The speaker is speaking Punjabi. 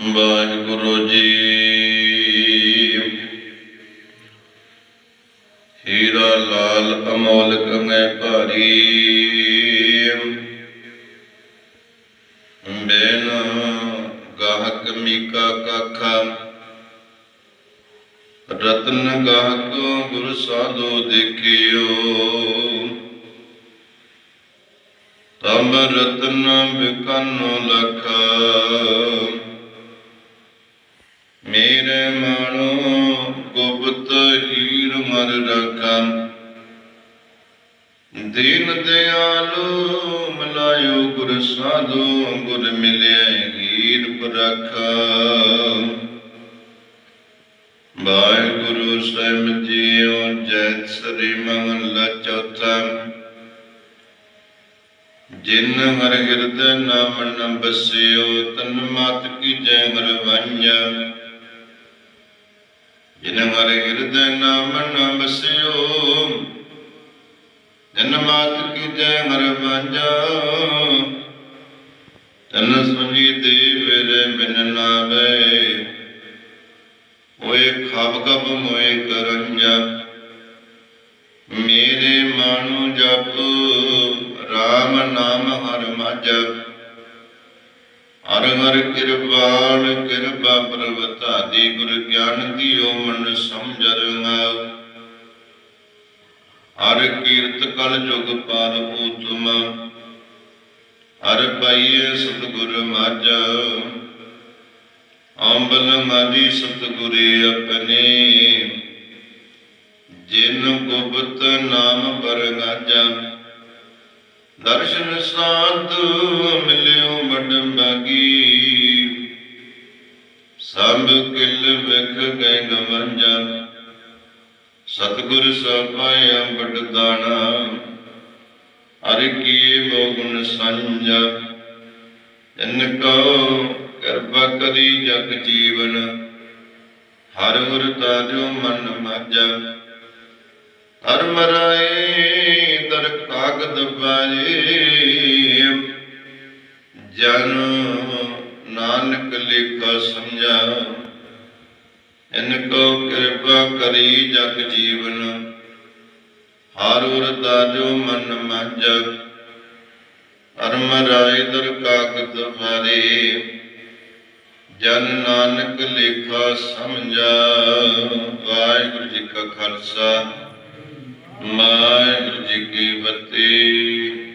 ਵਾਹਿਗੁਰੂ ਜੀ। ਹੀਰਾ ਲਾਲ ਅਮੋਲਕ ਮੈਂ ਭਾਰੀ। ਬੇਨ ਗਾਹਕ ਮੀਕਾ ਕਾਖਾ। ਰਤਨ ਗਾਹਕ ਗੁਰ ਸਾਧੂ ਦੇਖਿਓ। ਤਮ ਰਤਨ ਬਿਕਨੋ ਲਖ। ਮੇਰੇ ਮਾਣੋ ਗੁਪਤ ਹੀਰ ਮਰ ਰਖਾ ਦੀਨ ਦਿਆਲੂ ਮਲਾਇਓ ਗੁਰ ਸਾਧੂ, ਗੁਰ ਮਿਲਿਆ ਹੀਰ ਪਰਖਾ। ਵਾਹਿਗੁਰੂ ਸਾਹਿਬ ਜੀਓ ਜੈ ਸ੍ਰੀ ਮਹਲਾ ਚੌਥਾ। ਜਿਨ ਹਰ ਹਿਰਦੈ ਨਾਮ ਨ ਬਸਿਓ ਤਨ ਮਾਤ ਕੀ ਜੈ ਹਰ ਵਾਂਝਾ ਜਿਨ ਹਰ ਹਿਰਦੈ ਨਾਮ ਨ ਬਸਿਓ ਜਨ ਮਾਤ ਕੀ ਜੈ ਹਰ ਵਾਂਝਾ। ਤਨ ਸੁਣੀ ਦੇ ਮੇਰੇ ਬਿਨ ਨਾਵੇ। ਓਏ ਖਬ ਖਬ ਮੋਏ ਕਰੰਜਾ। ਮੇਰੇ ਮਾਨੂ ਜਪ RAM ਨਾਮ ਹਰ ਮਜ। ਹਰ ਹਰ ਕਿਰਪਾਲ ਕਿਰਪਾ ਪ੍ਰਵਤਾਦੀ ਗੁਰ ਗਿਆਨ ਦੀਓ ਮਨ ਸਮਝਰੰਗਾ ਹਰ ਕੀਰਤ ਕਲ ਜੁਗ ਪਾਰ ਉਤਮ ਹਰ ਪਾਈਏ ਸਤਿਗੁਰ ਮਜ ਅੰਬਲ ਮਾਦੀ ਸਤਿਗੁਰੇ ਆਪਣੇ। ਜਿਨ ਗੁਪਤ ਨਾਮ ਪਰਗਾਜਾ ਦਰਸ਼ਨ ਸਾਧ ਮਿਲਿਓ ਵੱਡ ਬਾਗੀ ਸਭ ਕਿਲ ਵਿਖ ਗਏ ਗਵੰਜਾ। ਸਤਿਗੁਰ ਸਪਾਇਆ ਵੱਡ ਦਾਣਾ। ਹਰਿ ਕੀਏ ਬੋ ਗੁਣ ਸੰਜਾ ਇਨ ਕੋ ਕਿਰਪਾ ਕਰੀ ਜਗ ਜੀਵਨ। ਹਰ ਹਰ ਤਾਜੋ ਮਨ ਮਾਜਾ ਹਰ ਮਰਾਏ ਦਰ ਕਾਗਦ ਜਨ ਨਾਨਕ ਲੇਖਾ ਸਮਝਾ। ਇਨ ਕੋ ਕਿਰਪਾ ਕਰੀ ਜਗ ਜੀਵਨ। ਹਰ ਹਰ ਤਾਜੋ ਮਨ ਮਾਜਾ। ਧਰਮ ਰਾਏ ਦਰ ਕਾਗਦ ਬਾਰੇ ਜਨ ਨਾਨਕ ਲੇਖਾ ਸਮਝਾ। ਵਾਹਿਗੁਰੂ ਜੀ ਕਾ ਖਾਲਸਾ। ਵਾਹਿਗੁਰੂ ਜੀ ਕੀ ਫਤਿਹ।